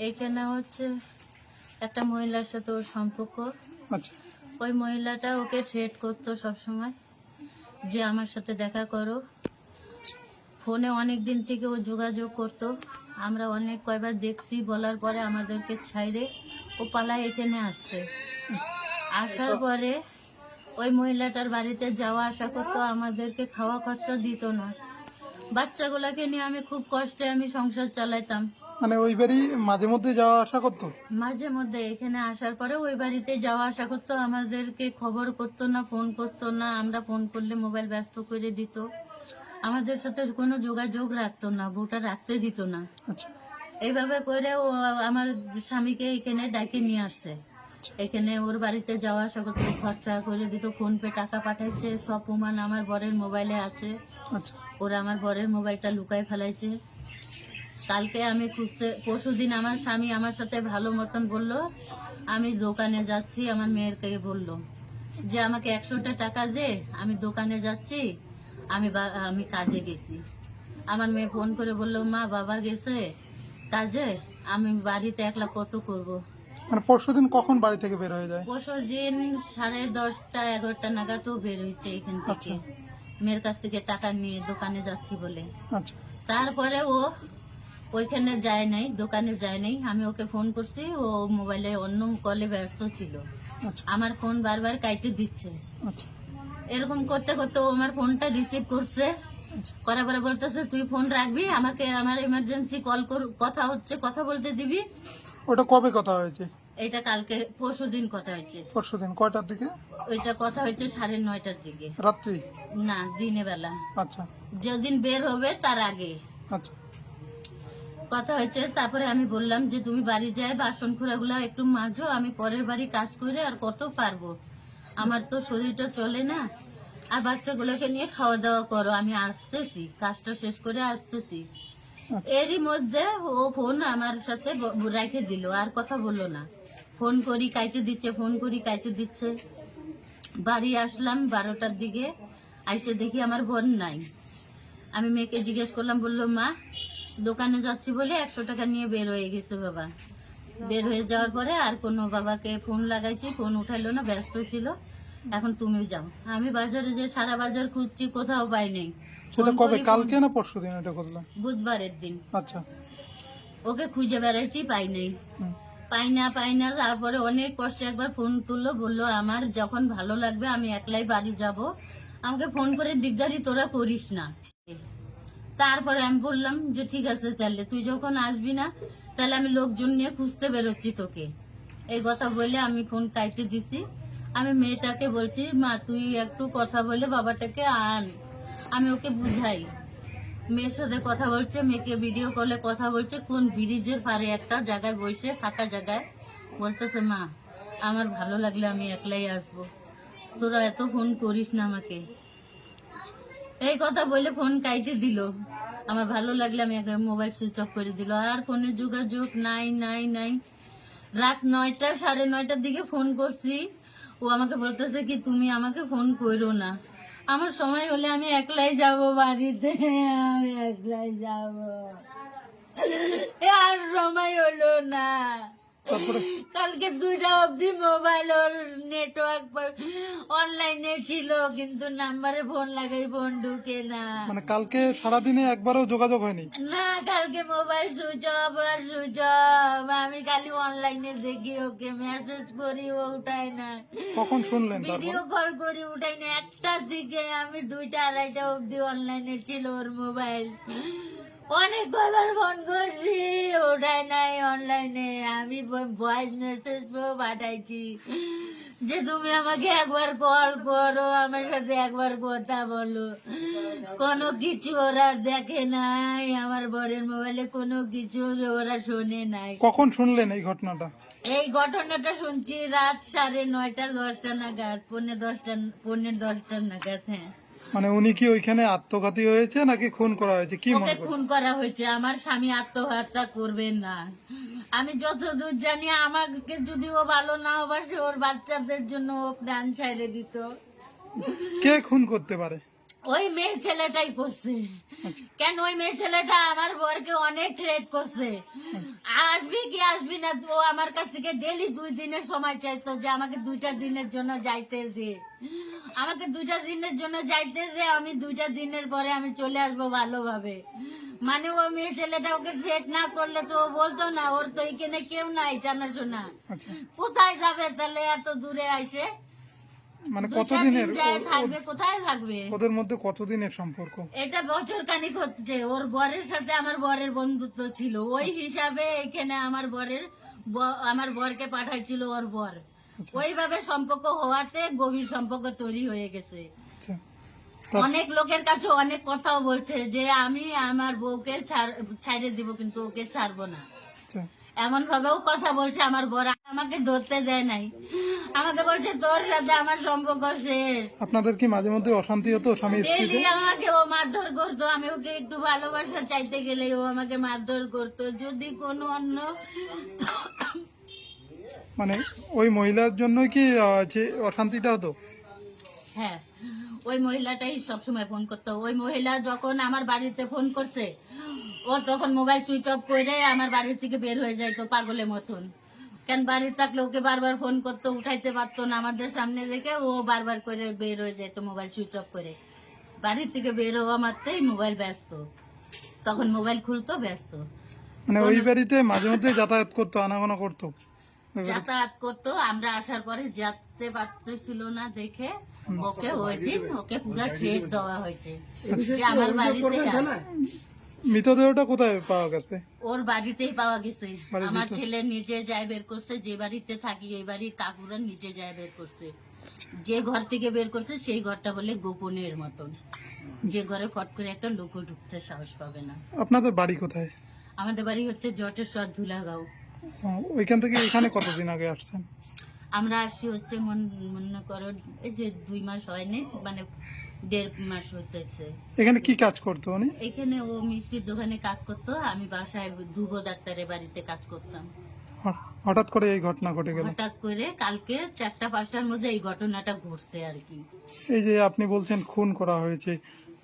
এইখানে হচ্ছে একটা মহিলার সাথে ওর সম্পর্ক। আচ্ছা। ওই মহিলাটা ওকে থ্রেট করতো সবসময় যে আমার সাথে দেখা করো। ফোনে অনেক দিন থেকে ও যোগাযোগ করতো। আমরা অনেক কয়বার দেখছি বলার পরে আমাদেরকে ছাইরে ও পালায় এখানে আসছে। আসার পরে ওই মহিলাটার বাড়িতে যাওয়া আসা করতো আমাদেরকে খাওয়া খরচা দিত না। বাচ্চাগুলোকে নিয়ে আমি খুব কষ্টে আমি সংসার চালাইতাম। মানে ওই বাড়ি মাঝে মধ্যে যাওয়া আসা করতো? মাঝে মধ্যে এখানে আসার পরে ওই বাড়িতে যাওয়া আসা করতো আমাদেরকে খবর করতো না ফোন করতো না আমরা ফোন করলে মোবাইল ব্যস্ত করে দিত। আমাদের সাথে কোনো যোগাযোগ রাখতো না বউটা রাখতে দিত না। আচ্ছা। এইভাবে করে ও আমার স্বামীকে এখানে ডাকে নিয়ে আসছে এখানে ওর বাড়িতে যাওয়া আসা করতো খরচা করে দিত ফোন পে টাকা পাঠাইছে সব প্রমাণ আমার বরের মোবাইলে আছে। আচ্ছা। ওরা আমার বরের মোবাইলটা লুকায় ফেলাইছে। কালকে আমি খুঁজতে পরশু দিন আমার স্বামী আমার সাথে ভালো মতন বলল আমি দোকানে যাচ্ছি আমার মেয়েরকে বলল যে আমাকে একশোটা টাকা দে আমি দোকানে যাচ্ছি আমি আমি কাজে গেছি। আমার মেয়ে ফোন করে বলল মা বাবা গেছে কাজে আমি বাড়িতে একলা কত করব। মানে পরশু দিন কখন বাড়ি থেকে বের হয়ে যায়? পরশু দিন সাড়ে দশটা এগারোটা নাগাদও বের হয়েছে এখান থেকে। মেয়ের কাছ থেকে টাকা নিয়ে দোকানে যাচ্ছি বলে। আচ্ছা। তারপরে ও ওইখানে যায় নাই দোকানে যায় নাই। আমি ওকে ফোন করছি ও মোবাইলে অন্য কলে ব্যস্ত ছিল। আচ্ছা। আমার ফোন বারবার কাইটে দিচ্ছে। আচ্ছা। এরকম করতে করতে ও আমার ফোনটা রিসিভ করছে। করার পরে বলতেছে তুই ফোন রাখবি আমাকে আমার ইমার্জেন্সি কল কর কথা হচ্ছে কথা বলতে দিবি। ওটা কবে কথা হয়েছে? এটা কালকে পরশু দিন কথা হয়েছে। পরশু দিন কয়টার দিকে? ওইটা কথা হয়েছে সাড়ে নয়টার দিকে। রাত্রি? না দিনে বেলা আচ্ছা। যেদিন বের হবে তার আগে। আচ্ছা। কথা হয়েছে তারপরে আমি বললাম যে তুমি বাড়ি যাই বাসন খোড়াগুলো একটু মাজো আমি পরের বাড়ি কাজ করে আর কত পারব? আমার তো শরীরটা চলে না। আর বাচ্চাগুলোকে নিয়ে খাওয়া দাওয়া করো আমি আসতেছি কাজটা শেষ করে আসতেছি। এরই মধ্যে ও ফোন আমার সাথে রেখে দিল আর কথা বলল না। ফোন করি কাইতে দিচ্ছে ফোন করি কাইতে দিচ্ছে। বাড়ি আসলাম বারোটার দিকে আইসে দেখি আমার বোন নাই। আমি মেয়েকে জিজ্ঞেস করলাম বলল মা দোকানে যাচ্ছি বলে একশো টাকা নিয়ে বের হয়ে গেছে বাবা। বের হয়ে যাওয়ার পরে আর কোনো বাবাকে ফোন লাগাইছি ফোন উঠাইলো না ব্যস্ত ছিল। এখন তুমি যাও। আমি বাজারে যে সারা বাজার খুঁজছি কোথাও পাই নাই। সেটা কবে? কালকে না পরশু দিন এটা খুঁজলাম? বুধবারের দিন। আচ্ছা। ওকে খুঁজে বেড়াইছি পাই নাই। পাই না পাই না তারপরে অনেক কষ্টে একবার ফোন তুললো বলল আমার যখন ভালো লাগবে আমি একলাই বাড়ি যাব। আমাকে ফোন করে দিকদারি তোরা করিস না। তারপরে আমি বললাম যে, ঠিক আছে তাহলে, তুই যখন আসবি না, তাহলে আমি লোকজন নিয়ে খুঁজতে বেরোচ্ছি তোকে। এই কথা বলে আমি ফোন কাইটে দিছি। আমি মেয়েটাকে বলছি, মা, তুই একটু কথা বলে বাবাটাকে আন। আমি ওকে বুঝাই। মেয়ের সাথে কথা বলছে, মেয়েকে ভিডিও কলে কথা বলছে, কোন ব্রিজের পারে একটা জায়গায় বসে ফাঁকা জায়গায় বলতেছে, মা, আমার ভালো লাগলে আমি একলাই আসব। তোরা এত ফোন করিস না আমাকে। এই কথা বলে ফোন কাইটে দিল। আমার ভালো লাগলে আমি একটা মোবাইল সুইচ অফ করে দিল। আর ফোনে যোগাযোগ নাই নাই নাই। রাত নয়টা সাড়ে নয়টার দিকে ফোন করছি। ও আমাকে বলতেছে কি তুমি আমাকে ফোন করো না। আমার সময় হলে আমি একলাই যাব বাড়িতে। আমি একলাই যাব। আর সময় হলো না। কালকে দুইটা অবধি মোবাইল নেটওয়ার্ক অনলাইনে ছিল কিন্তু নাম্বারে ফোন লাগাই ফোন ঢুকে না মানে কালকে সারাদিনে একবারও যোগাযোগ হয়নি? না কালকে মোবাইল সুইচ অফ আর সুইচ অফ আমি খালি অনলাইনে দেখি ওকে মেসেজ করি ও উঠায় না। কখন শুনলেন ভিডিও কল করি উঠাই না। একটার দিকে আমি দুইটা আড়াইটা অবধি অনলাইনে ছিল ওর মোবাইল অনেক কয়বার ফোন করছি ওটাই নাই অনলাইনে আমি ভয়েস মেসেজ পাঠাইছি। যে তুমি আমাকে একবার কল করো আমার সাথে একবার কথা বলো। কোনো কিছু ওরা দেখে নাই আমার বরের মোবাইলে কোনো কিছু ওরা শোনে নাই। কখন শুনলেন এই ঘটনাটা? এই ঘটনাটা শুনছি রাত সাড়ে নয়টা দশটা নাগাদ পৌনে দশটা পৌনে দশটা নাগাদ হ্যাঁ। মানে উনি কি ওইখানে আত্মঘাতী হয়েছে নাকি খুন করা হয়েছে? কি মনে খুন করা হয়েছে। আমার স্বামী আত্মহত্যা করবে না। আমি যতদূর জানি আমাকে যদি ও ভালো না বাসে ওর বাচ্চাদের জন্য ও প্রাণ ছাইড়ে দিত। কে খুন করতে পারে? ওই মেয়ে ছেলেটাই করছে। কেন ওই মেয়ে ছেলেটা আমার বরকে অনেক ট্রেড করছে? আসবি কি আসবি না ও আমার কাছ থেকে ডেলি দুই দিনের সময় চাইতো যে আমাকে দুইটা দিনের জন্য যাইতে দে। আমাকে দুইটা দিনের জন্য যাইতে দে আমি দুইটা দিনের পরে আমি চলে আসব ভালোভাবে। মানে ও মেয়ে ছেলেটা ওকে ট্রেড না করলে তো ও বলতো না ওর তো এখানে কেউ নাই জানাশোনা। আচ্ছা। কোথায় যাবে তাহলে এত দূরে আসে মানে কতদিনের থাকবে কোথায় থাকবে? ওদের মধ্যে কতদিনের সম্পর্ক? এটা বছর খানিক হচ্ছে। ওর বরের সাথে আমার বরের বন্ধুত্ব ছিল। ওই হিসাবে এখানে আমার বরের আমার বরকে পাঠাইছিল ওর বর। আচ্ছা। ওইভাবে সম্পর্ক হওয়াতে গভীর সম্পর্ক তৈরি হয়ে গেছে। আচ্ছা। অনেক লোকের কাছে অনেক কথাও বলছে যে আমি আমার বউকে ছাড়- দিব কিন্তু ওকে ছাড়বো না। এমন ভাবেও কথা বলছে আমার বর আমাকে ধরতে দেয় নাই। আমাকে বলছে তোর সাথে আমার সম্পর্ক শেষ। আপনাদের কি মাঝে মধ্যে অশান্তি হতো স্বামী আমাকে ও মারধর করতো আমি ওকে একটু ভালোবাসা চাইতে গেলে ও আমাকে মারধর করতো। যদি কোনো অন্য মানে ওই মহিলার জন্য কি অশান্তিটা হতো? হ্যাঁ ওই মহিলাটাই সবসময় ফোন করতো। ওই মহিলা যখন আমার বাড়িতে ফোন করছে ও তখন মোবাইল সুইচ অফ করে আমার বাড়ি থেকে বের হয়ে যাইতো পাগলের মতন। কেন বাড়ি থাকলে ওকে বারবার ফোন করতো উঠাইতে পারতো না আমাদের সামনে দেখে ও বারবার করে বের হয়ে যেত মোবাইল সুইচ অফ করে বাড়ির থেকে বের হওয়া মাত্রই মোবাইল ব্যস্ত। তখন মোবাইল খুলতো ব্যস্ত। মানে ওই বাড়িতে মাঝে মধ্যে যাতায়াত করতো আনাগোনা করতো। যাতায়াত করতো আমরা আসার পরে যেতে পারতেছিল না দেখে ওকে ওই দিন ওকে পুরো ট্রেড দেওয়া হয়েছে। আমার বাড়িতে। মৃতদেহটা কোথায় পাওয়া গেছে? ওর বাড়িতেই পাওয়া গেছে। আমার ছেলে নিজে যায় বের করছে যে বাড়িতে থাকি এই বাড়ির কাকুরা নিজে যায় বের করছে। যে ঘর থেকে বের করছে সেই ঘরটা বলে গোপনের মতন। যে ঘরে ফট করে একটা লোক ঢুকতে সাহস পাবে না। আপনাদের বাড়ি কোথায়? আমাদের বাড়ি হচ্ছে জটেশ্বর ধুলাগাঁও। ওইখান থেকে এখানে কতদিন আগে আসছেন? আমরা আসি হচ্ছে মন- মনে করো এই যে দুই মাস হয়নি মানে দেড় মাস হতেছে এখানে কি কাজ করতো উনি? এখানে ও মিষ্টির দোকানে কাজ করতো আমি বাসায় ধুব ডাক্তারের বাড়িতে কাজ করতাম। হঠাৎ করে এই ঘটনা ঘটে গেল? হঠাৎ করে কালকে চারটা পাঁচটার মধ্যে এই ঘটনাটা ঘটছে আর কি। এই যে আপনি বলছেন খুন করা হয়েছে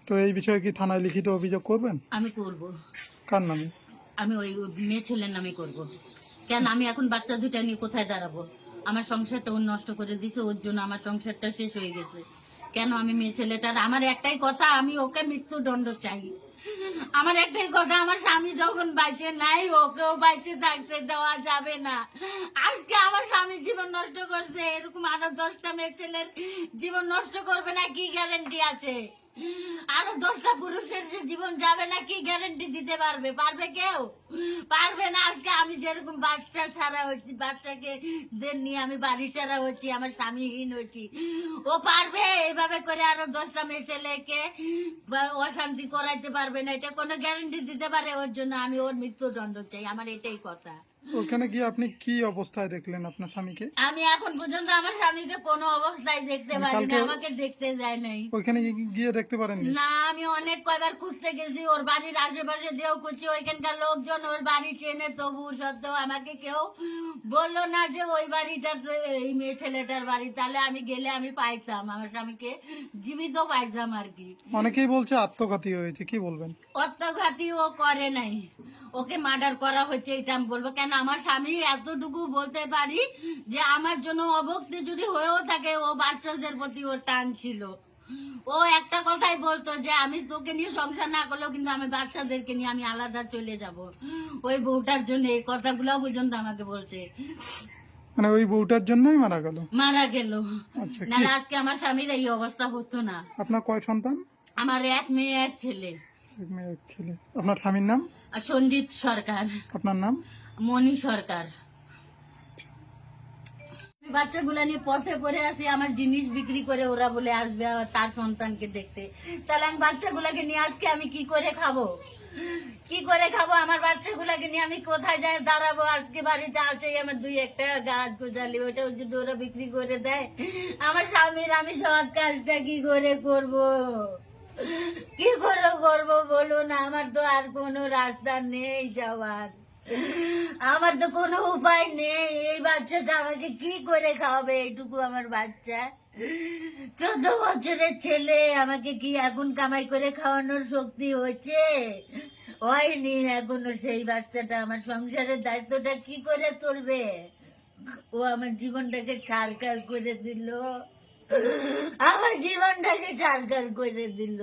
তো এই বিষয়ে কি থানায় লিখিত অভিযোগ করবেন? আমি করব। কার নামে? আমি ওই মেয়ে ছেলের নামে করব। কেন আমি এখন বাচ্চা দুটা নিয়ে কোথায় দাঁড়াবো? আমার সংসারটা ও নষ্ট করে দিছে ওর জন্য আমার সংসারটা শেষ হয়ে গেছে। কেন আমি মেয়ে ছেলেটার আমার একটাই কথা, আমি ওকে মৃত্যুদণ্ড চাই। আমার একটাই কথা, আমার স্বামী যখন বাইচে নাই, ওকেও বাইচে থাকতে দেওয়া যাবে না। আজকে আমার স্বামী জীবন নষ্ট করছে, এরকম আরও দশটা মেয়ে ছেলের জীবন নষ্ট করবে না, কি গ্যারেন্টি আছে? আরও দশটা পুরুষের যে জীবন যাবে না, কি গ্যারেন্টি দিতে পারবে? পারবে কেউ? পারবে না। আজকে আমি যেরকম বাচ্চা ছাড়া হচ্ছি, বাচ্চাকে নিয়ে আমি বাড়ি ছাড়া হচ্ছি, আমার স্বামীহীন হচ্ছি। ও পারবে এইভাবে করে আরও দশটা মেয়ে ছেলেকে অশান্তি করাইতে পারবে না। এটা কোনো গ্যারেন্টি দিতে পারে ওর জন্য। আমি ওর মৃত্যুদণ্ড চাই। আমার এটাই কথা। ওখানে গিয়ে আপনি কি অবস্থায় দেখলেন আপনার স্বামীকে? আমি এখন পর্যন্ত আমার স্বামীকে কোনো অবস্থায় দেখতে পারি না কালকে- আমাকে দেখতে যায় নাই। ওইখানে গিয়ে দেখতে পারেননি? না আমি অনেক কয়বার খুঁজতে গেছি ওর বাড়ির আশেপাশে দিয়েও খুঁজছি ওইখানকার লোকজন ওর বাড়ি চেনে তবু সত্ত্বেও আমাকে কেউ বলল না যে ওই বাড়িটা এই মেয়ে ছেলেটার বাড়ি। তাহলে আমি গেলে আমি পাইতাম আমার স্বামীকে জীবিত পাইতাম আর কি। অনেকেই বলছে আত্মঘাতী হয়েছে কি বলবেন? অত্যাঘাতী ও করে নাই। ওকে মার্ডার করা হচ্ছে এটা আমি বলব। কেন আমার স্বামী এতটুকু বলতে পারি যে আমার জন্য অভক্তি যদি হয়েও থাকে ও বাচ্চাদের প্রতি ওর টান ছিল। ও একটা কথাই বলতো যে আমি তোকে নিয়ে সংসার না করলেও কিন্তু আমি বাচ্চাদেরকে নিয়ে আমি আলাদা চলে যাব। ওই বউটার জন্য এই কথাগুলো পর্যন্ত আমাকে বলছে। মানে ওই বউটার জন্যই মারা গেল? মারা গেল। আচ্ছা নাহলে আজকে আমার স্বামীর এই অবস্থা হতো না। আপনার কয় সন্তান? আমার এক মেয়ে এক ছেলে। এক মেয়ে এক ছেলে। আপনার স্বামীর নাম? সঞ্জিত সরকার। আপনার নাম? মনি সরকার। বাচ্চাগুলা নিয়ে পথে পড়ে আসি আমার জিনিস বিক্রি করে ওরা বলে আসবে আমার তার সন্তানকে দেখতে। তাহলে আমি বাচ্চাগুলাকে নিয়ে আজকে আমি কি করে খাব? কি করে খাব? আমার বাচ্চাগুলাকে নিয়ে আমি কোথায় যাই দাঁড়াবো? আজকে বাড়িতে আছে আমার দুই একটা গাছ গোজালি ওইটা যদি ওরা বিক্রি করে দেয়। আমার স্বামীর আমি সৎ কাজটা কি করে করব? কি করে করব বলুন? আমার তো আর কোনো রাস্তা নেই যাওয়ার। আমার তো কোনো উপায় নেই। এই বাচ্চাটা আমাকে কি করে খাওয়াবে? এইটুকু আমার বাচ্চা। চোদ্দ বছরের ছেলে, আমাকে কি এখন কামাই করে খাওয়ানোর শক্তি হয়েছে? হয়নি এখনও সেই বাচ্চাটা। আমার সংসারের দায়িত্বটা কি করে তুলবে ও আমার জীবনটাকে ছাড়কার করে দিল। আমার জীবনটাকে চারকার করে দিল।